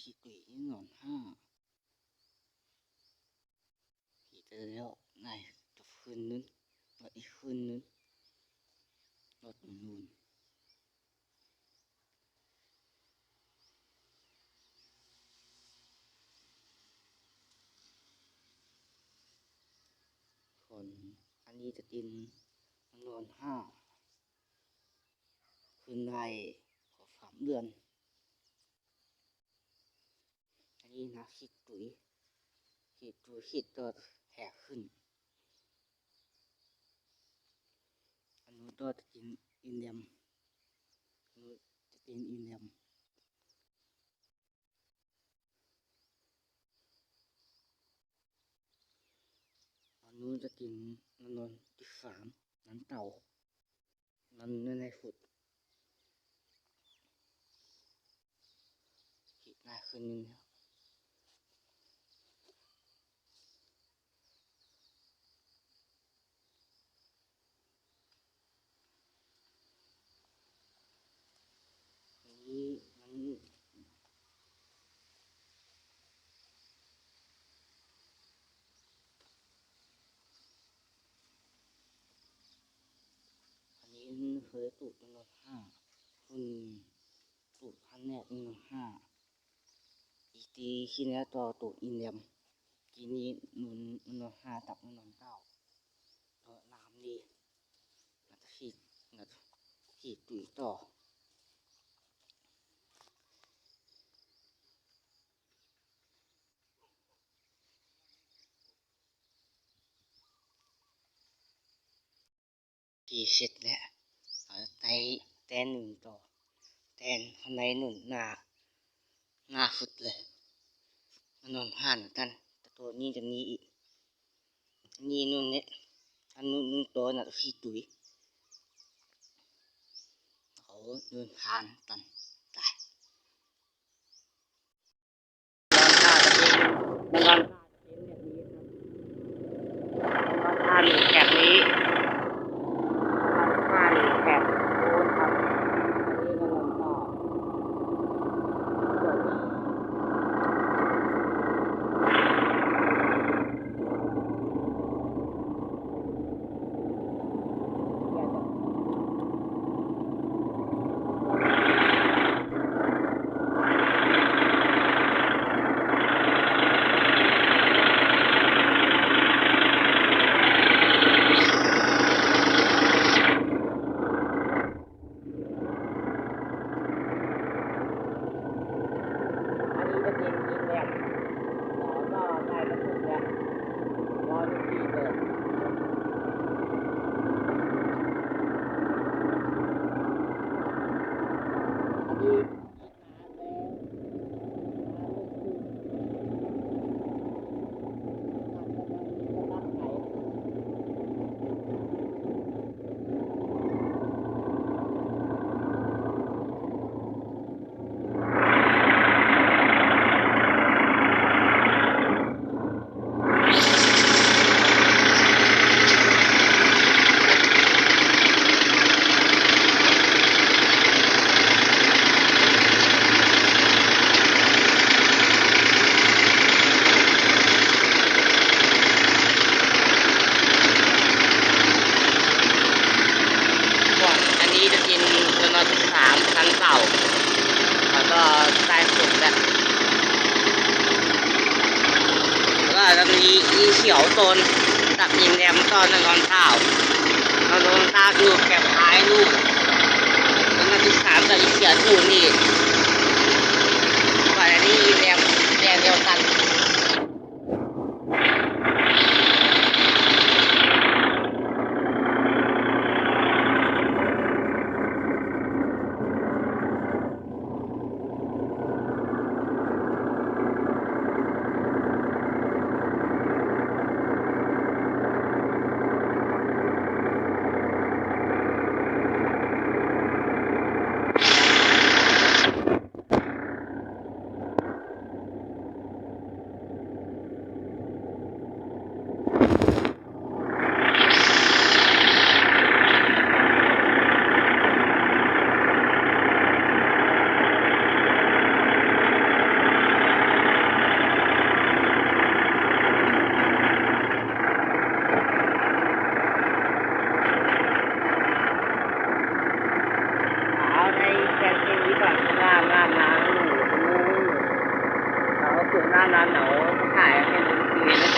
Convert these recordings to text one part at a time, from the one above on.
ขี้กุยนอนห้าผีเจอแล้วนายจะคืนนึงรถอีกคืนนึงรถนูนคนอันนี้จะกินนอนห้าคืนได้ขอสามเดือน อั นี้นะขีดตุยขีดตุยขีดตัวแหกขึ้น อันนู้นตัวจะกินอินเดียมอันนู้นจะกินอินเดียมอันนู้นจะกินนนนที่สามนันเต่านันในฟุดขีดหน้าขึ้นนึงครับอันนี้มันอัน ยตูดจำนวนห้าคุณตูดพันแนกจำนวนห้าอีกทีขี้เนี้ยตัวตูดอินเดียมทีนี้นุนจำนวนห้าตับจำนวนเก้าตัวน้ำดีนัดขีดนัดขีดตุยต่อกี่เสร็จแล้ว เอาไตแตนหนึ่งต่อ แตนข้างในหนุนหน้าหน้าฟุดเลยมันนอนผ่านกันแต่ตัวนี้จะมีอีกนี่นู่นเนี่ยอันนู้นนู่นตัวน่ะขี้ตุ๋ยเขาเดินผ่านกันตายมันนอน เขียวตนกับอินแรมตอนนอนเท้าเราโดนตาดูแก็บหายลูกแล้วมาที่สามกับอีเสียดูนี่ ถุงหน้าหนานหนาวขายแค่นี้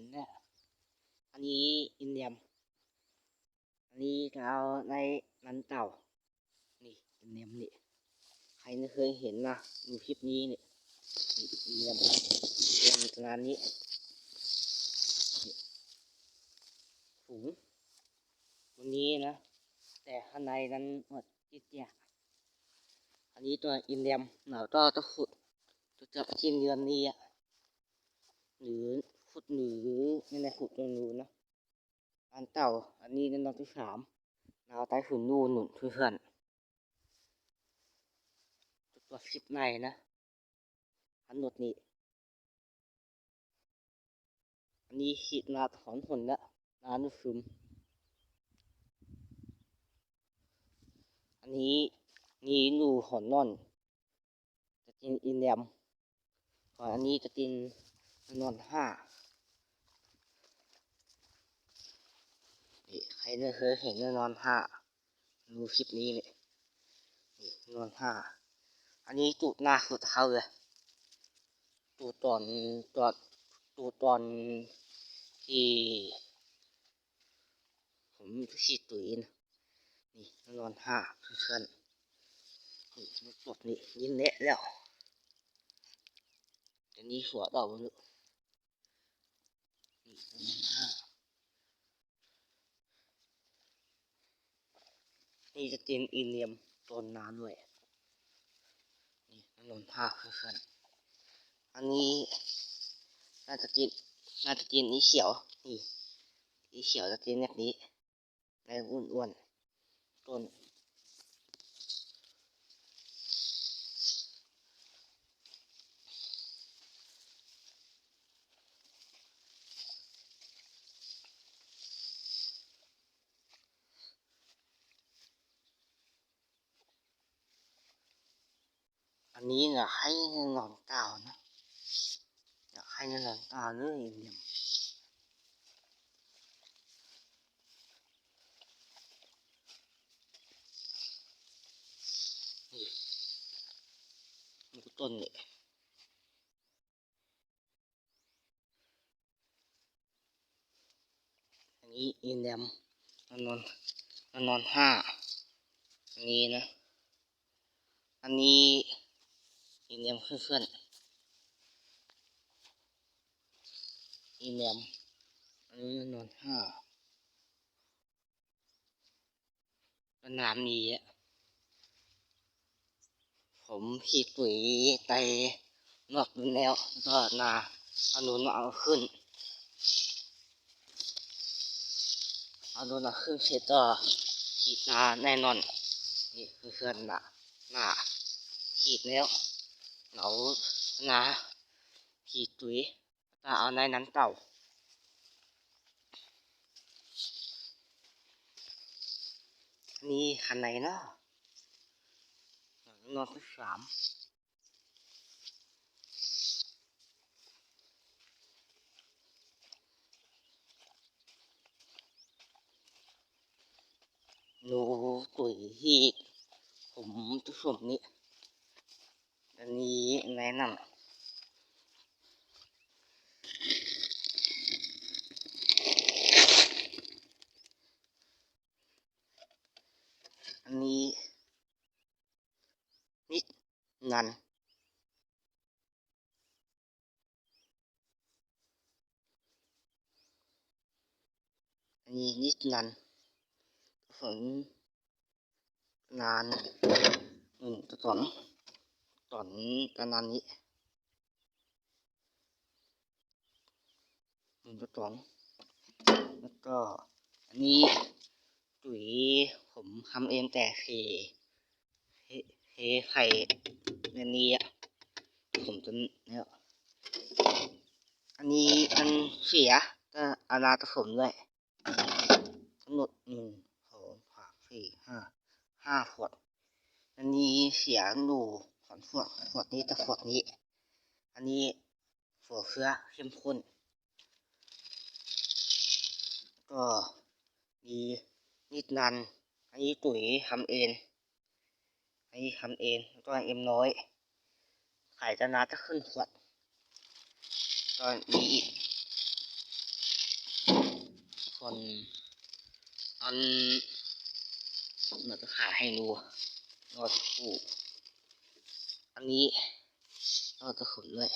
นเนี่ย อันนี้อินเดียม อันนี้เราในนันเต่า นี่อินเดียมนี่ใครไม่เคยเห็นนะดูคลิปนี้นี่อินเดียมเป็นงานนี้นี่ถุงวันนี้นะ แต่ข้างในนั้นหมดจิตเนี่ยอันนี้ตัวอินเดียมหนาวก็จะขุดจะจับชิ้นเดือนนี้อะหรือ หรือไม่ได้ขุดตรงนู้นนะอันเต่าอันนี้เป็นตอนที่สามเราใต้ขุนนู่นหนุนเพื่อนตัวคลิปในนะอันหนดนี้อันนี้ขีดนาถอนผลละนานุซึมอันนี้นี่นูหอนนอนจะกินอินเดียมก่อนอันนี้จะกินนอนห้า ใครไม่เคยเห็นนอนห้าดูคลิปนี้เนี่ยนี่นอนห้าอันนี้ตูดหน้าสุดเท้าเลยตูดตอนตอนตูดตอนที่ผมฉีดตุ๋ยนะนี่นอนห้าเพื่อนๆนี่มันปลดนี่ยินเละแล้วเดี๋ยวนี้หัวต่าลูกนี่นอนห้า นี่จะเจนอีเลียมต้นน้ำด้วย นี่นนห้าเพื่อนอันนี้น่าจะเจนน่าจะเจนอีเขียว นี่อีเขียวจะเจนแบบนี้ในอ้วนๆต้น อันนี้อยากให้หนอนเต่านะอยากให้หนอนเต่าเรื่องอินเดียมนี่มันก็ต้นนี่อันนี้อินเดียมนอนนอนห้าอันนี้นะ อันนี้ อินเดียมเพื่อนๆอินเดียมอันนี้นอนห้าสนามนี้อะผมขีดปุ๋ยไปนอกดูแล้วก็นาเอาหนุนเอาขึ้นเอาหนุนเอาขึ้นเสร็จก็ขีดนาแน่นอนนี่เพื่อนหนาหน้าขีดแล้ว เหนานาขีดตุ๋ยตาเอาในนั้นเต่านี่คันไหนเนาะนอนที่สามหนูตุ๋ยที่ผมทุกสมนี้นี้แนะนำ อันนี้นิดนัน อันนี้นิดนันฝนนานหนึ่งตอนตอนกันนานนี้หนึ่งตอนแล้วก็อันนี้ตุ๋ยผมทำเองแต่เทเทเทไข่ในนี้อะผมจนเนี่ยอันนี้มันเสียก็อาณาผสมด้วย ทั้งหมดหนึ่งสองสามสี่ห้าห้าขวด อันนี้เสียหนูสองขวดขวดนี้แต่ขวดนี้ อันนี้หัวเครือเข้มข้น ก็มีนิดนัน อันนี้ตุ๋ยทำเอง อันนี้ทำเองแล้วก็เอ็มน้อย ไขายจะนาจะขึ้นขวดก็มีอีกส่วน อันเราจะขายให้ดูนอดคู่อันนี้นอดจะขุนเลย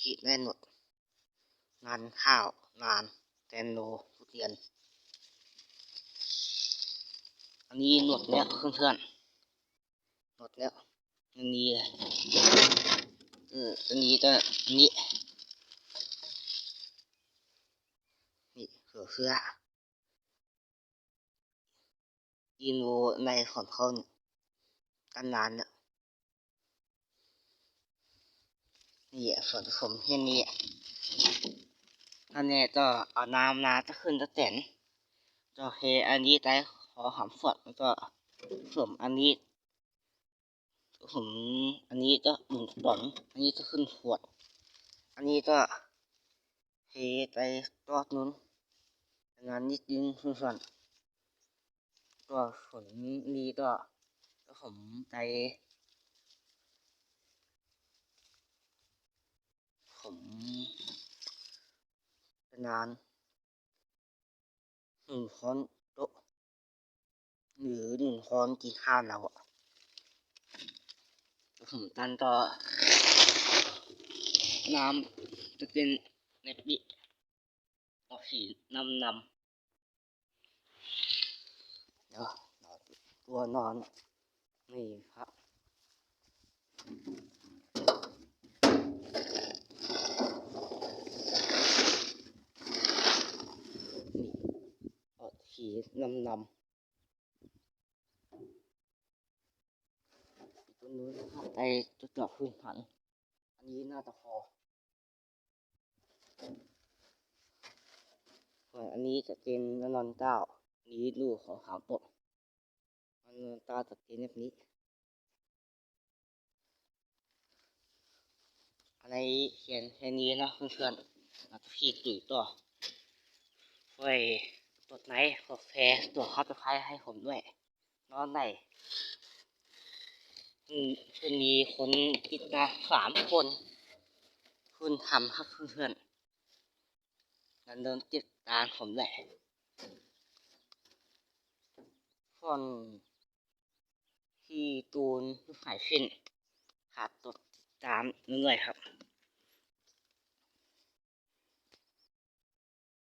ขีดแน่นหมดงานข้าวงานแตนโนทุเรียน อันนี้หนวดแล้วเพื่อนๆหนวดแล้วอันนี้เอออันนี้จะอันนี้ นี่ เสื้อยินโวในของเขาเนี่ยกันนานแล้วนี่อะส่วนผสมแค่นี้อันนี้ก็เอาน้ำนาจะขึ้นจะแต่นจะเทอันนี้ได้ขอหอมสดแล้วก็สมอันนี้ผมอันนี้ก็หนึ่งตอนอันนี้จะขึ้นขวด อันนี้ก็เทไปตอดนู้น อันนิดนึงส่วนก็ส่วนนี้ก็ก็ผมไปผมนานหนึ่งค้อนโต๊ะหรือหนึ่งค้อนกินข้าวเราอะผมตันต่อน้ำจะเป็นเน็ตบิ ออกสีนำนำเดี๋ยวนอนตัวนอนนี่ครับนี่ออกสีนำนำตัวนู้นนะครับไอจุดจอบพื้นฐานอันนี้น่าจะพอ ส่วนอันนี้จะเป็นนอนเก้านี้ลูกของขาวตกมันอนเก้าจะเป็นแบบนี้อะไรเขียนแค่นี้นะเพื่อนๆเราจะพีกตุ๋ยต่อช่วยกดไลค์กดแชร์ตัวคับสไครให้ผมด้วยนอนไหนอืมจะมีคนติดตามสามคน คุณทำครับเพื่อนๆนั้นเดินติด ตานผมแหละส่วนที่ตูนสายฟินขาดตดติดตามเรื่อยครับ